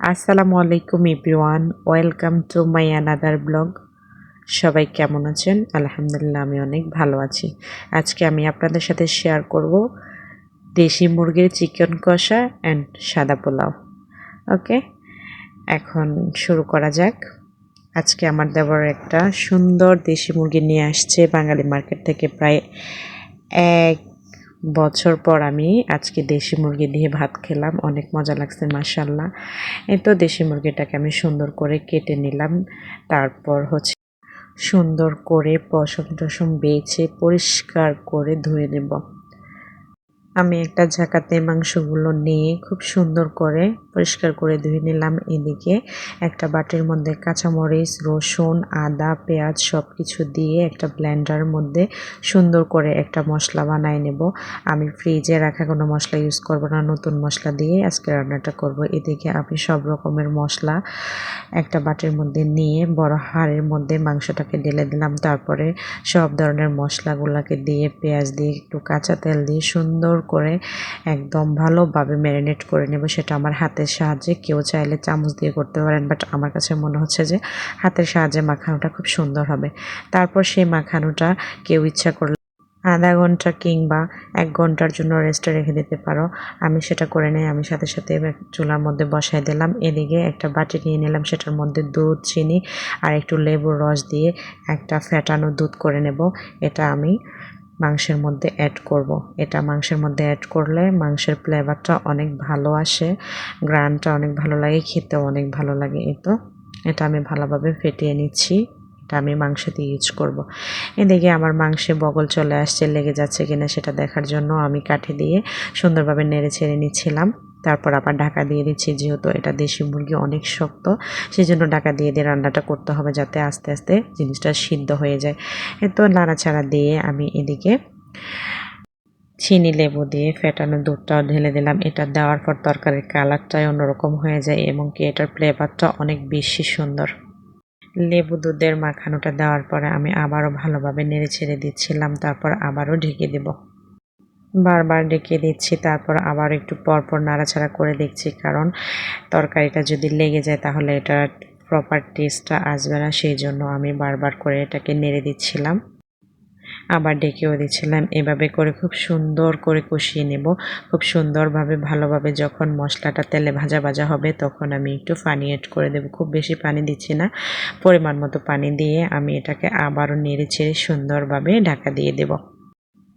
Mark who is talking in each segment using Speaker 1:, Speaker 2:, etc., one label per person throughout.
Speaker 1: আসসালামু আলাইকুম, everyone. Welcome to my another blog. সবাই কেমন আছেন? আলহামদুলিল্লাহ, আমি অনেক ভালো আছি। আজকে আমি আপনাদের সাথে শেয়ার করব দেশি মুরগির চিকেন কষা অ্যান্ড সাদা পোলাও। ওকে? এখন শুরু করা যাক। আজকে আমার দেবর একটা সুন্দর দেশি মুরগি নিয়ে আসছে বাঙালি মার্কেট থেকে প্রায় এক বছর পর আমি আজকে দেশি মুরগি দিয়ে ভাত খেলাম। অনেক মজা লাগছে মাসাল্লাহ এই তো দেশি মুরগিটাকে আমি সুন্দর করে কেটে নিলাম। তারপর হচ্ছে সুন্দর করে পশম টসম বেছে পরিষ্কার করে ধুয়ে নেব। আমি একটা ঝাঁকাতে মাংসগুলো নিয়ে খুব সুন্দর করে পরিষ্কার করে ধুয়ে নিলাম এদিকে। একটা বাটির মধ্যে কাঁচামরিচ, রসুন, আদা, পেঁয়াজ সব কিছু দিয়ে একটা ব্লেন্ডার মধ্যে সুন্দর করে একটা মশলা বানাই নেব। আমি ফ্রিজে রাখা কোনো মশলা ইউজ করব না, নতুন মশলা দিয়ে আজকে রান্নাটা করব। এদিকে আমি সব রকমের মশলা একটা বাটির মধ্যে নিয়ে বড় হাড়ের মধ্যে মাংসটাকে ঢেলে দিলাম। তারপরে সব ধরনের মশলাগুলোকে দিয়ে পেঁয়াজ দিয়ে একটু কাঁচা তেল দিয়ে সুন্দর করে একদম ভালোভাবে ম্যারিনেট করে নেব, সেটা আমার হাতের সাহায্যে। কেউ চাইলে চামচ দিয়ে করতে পারেন বাট আমার কাছে মনে হচ্ছে যে হাতের সাহায্যে মাখানোটা খুব সুন্দর হবে। তারপর সেই মাখানোটা কেউ ইচ্ছা করলে আধা ঘণ্টা কিংবা এক ঘণ্টার জন্য রেস্টে রেখে দিতে পারো। আমি সেটা করে নেই, আমি সাথে সাথে চুলার মধ্যে বসাই দিলাম। এদিকে একটা বাটি নিয়ে নিলাম, সেটার মধ্যে দুধ, চিনি আর একটু লেবুর রস দিয়ে একটা ফ্যাটানো দুধ করে নেব। এটা আমি মাংসের মধ্যে অ্যাড করব। এটা মাংসের মধ্যে অ্যাড করলে মাংসের ফ্লেভারটা অনেক ভালো আসে গ্রানটা অনেক ভালো লাগে, খেতেও অনেক ভালো লাগে এ তো, এটা আমি ভালোভাবে ফেটিয়ে নিচ্ছি এটা আমি মাংসতে ইউজ করব। এদিকে আমার মাংসে বগল চলে আসছে, লেগে যাচ্ছে কিনা সেটা দেখার জন্য আমি কাঠি দিয়ে সুন্দরভাবে নেড়ে ছেড়ে নিচ্ছিলাম তারপর আবার ঢাকা দিয়ে দিচ্ছি, যেহেতু এটা দেশি মুরগি অনেক শক্ত সেই জন্য ঢাকা দিয়ে দিয়ে রান্নাটা করতে হবে যাতে আস্তে আস্তে জিনিসটা সিদ্ধ হয়ে যায়। তো নাড়াচাড়া দিয়ে আমি এদিকে চিনি লেবু দিয়ে ফেটানো দুধটাও ঢেলে দিলাম। এটা দেওয়ার পর তরকারির কালারটাই অন্যরকম হয়ে যায় এবং কি এটার ফ্লেভারটা অনেক বেশি সুন্দর। লেবু দুধের মাখানোটা দেওয়ার পরে আমি আবারও ভালোভাবে নেড়ে ছেড়ে দিচ্ছিলাম, তারপর আবারও ঢেকে দেবো। বারবার ডেকে দিচ্ছি, তারপর আবার একটু পরপর নাড়াচাড়া করে দেখছি, কারণ তরকারিটা যদি লেগে যায় তাহলে এটা প্রপার টেস্টটা আসবে না, সেই জন্য আমি বারবার করে এটাকে নেড়ে দিচ্ছিলাম। আবার ডেকেও দিচ্ছিলাম। এভাবে করে খুব সুন্দর করে কষিয়ে নেব। খুব সুন্দরভাবে, ভালোভাবে যখন মশলাটা তেলে ভাজা ভাজা হবে তখন আমি একটু পানি এড করে দেব। খুব বেশি পানি দিচ্ছি না। পরিমাণ মতো পানি দিয়ে আমি এটাকে আবারও নেড়ে ছেড়ে সুন্দরভাবে ঢাকা দিয়ে দেবো।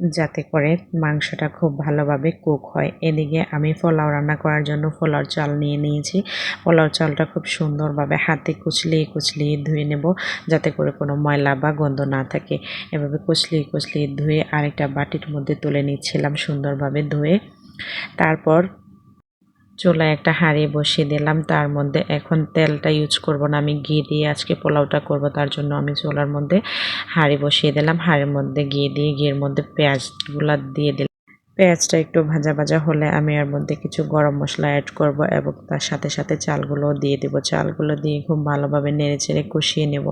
Speaker 1: যাতে করে মাংসটা খুব ভালোভাবে কুক হয়। এদিকে আমি পোলাও রান্না করার জন্য পোলাও চাল নিয়ে নিয়েছি। পোলাও চালটা খুব সুন্দরভাবে হাতে কুচলিয়ে কুচলিয়ে ধুয়ে নেব যাতে করে কোনো ময়লা বা গন্ধ না থাকে। এভাবে কুচলিয়ে কুচলিয়ে ধুয়ে আরেকটা বাটির মধ্যে তুলে নিচ্ছিলাম সুন্দরভাবে ধুয়ে। তারপর চুলায় একটা হাঁড়ি বসিয়ে দিলাম। তার মধ্যে এখন তেলটা ইউজ করব না, আমি ঘি দিয়ে আজকে পোলাওটা করব, তার জন্য আমি চুলার মধ্যে হাঁড়ি বসিয়ে দিলাম। হাঁড়ির মধ্যে ঘি দিয়ে, ঘিয়ের মধ্যে পেঁয়াজগুলো দিয়ে দিলাম। পেঁয়াজটা একটু ভাজা ভাজা হলে আমি এর মধ্যে কিছু গরম মশলা অ্যাড করব এবং তার সাথে সাথে চালগুলো দিয়ে দেবো। চালগুলো দিয়ে খুব ভালোভাবে নেড়ে চেড়ে কষিয়ে নেব।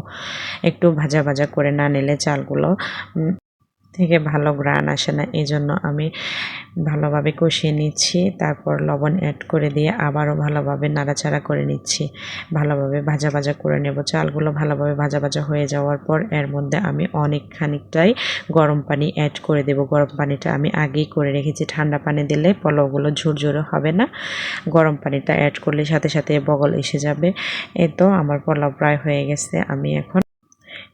Speaker 1: একটু ভাজা ভাজা করে না নিলে চালগুলো থেকে ভালো গ্রান আসে না এই জন্য আমি ভালোভাবে কষিয়ে নিচ্ছি, তারপর লবণ অ্যাড করে দিয়ে আবারও ভালোভাবে নাড়াচাড়া করে নিচ্ছি। ভালোভাবে ভাজা ভাজা করে নেব। চালগুলো ভালোভাবে ভাজা ভাজা হয়ে যাওয়ার পর এর মধ্যে আমি অনেক খানিকটাই গরম পানি অ্যাড করে দেব। গরম পানিটা আমি আগেই করে রেখেছি। ঠান্ডা পানি দিলে পোলাওগুলো ঝুরঝুরে হবে না। গরম পানিটা অ্যাড করলে সাথে সাথে বগল এসে যাবে। এ তো আমার পোলাও প্রায় হয়ে গেছে। আমি এখন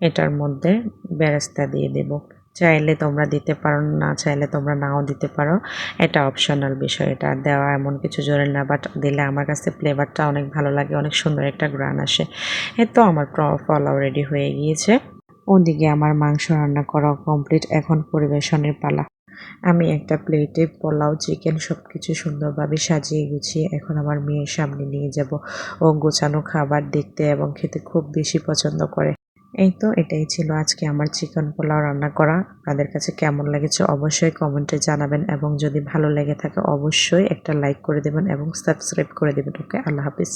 Speaker 1: এটার মধ্যে বেরেস্তা দিয়ে দেবো। চাইলে তোমরা দিতে পারো, না চাইলে তোমরা নাও দিতে পারো। এটা অপশনাল বিষয়, এটা দেওয়া এমন কিছু জোরে না বাট দিলে আমার কাছে ফ্লেভারটা অনেক ভালো লাগে, অনেক সুন্দর একটা গ্রান আসে। এ তো আমার পোলাও রেডি হয়ে গিয়েছে। ওদিকে আমার মাংস রান্না করা কমপ্লিট এখন পরিবেশনের পালা। আমি একটা প্লেটে পোলাও চিকেন সব কিছু সুন্দরভাবে সাজিয়ে গুছিয়ে এখন আমার মেয়ের সামনে নিয়ে যাব। ও গোছানো খাবার দেখতে এবং খেতে খুব বেশি পছন্দ করে। এই তো এটাই ছিল আজকে আমার চিকেন পোলাও রান্না করা। আপনাদের কাছে কেমন লেগেছে অবশ্যই কমেন্টে জানাবেন এবং যদি ভালো লেগে থাকে অবশ্যই একটা লাইক করে দেবেন এবং সাবস্ক্রাইব করে দেবেন। ওকে আল্লাহ হাফিজ।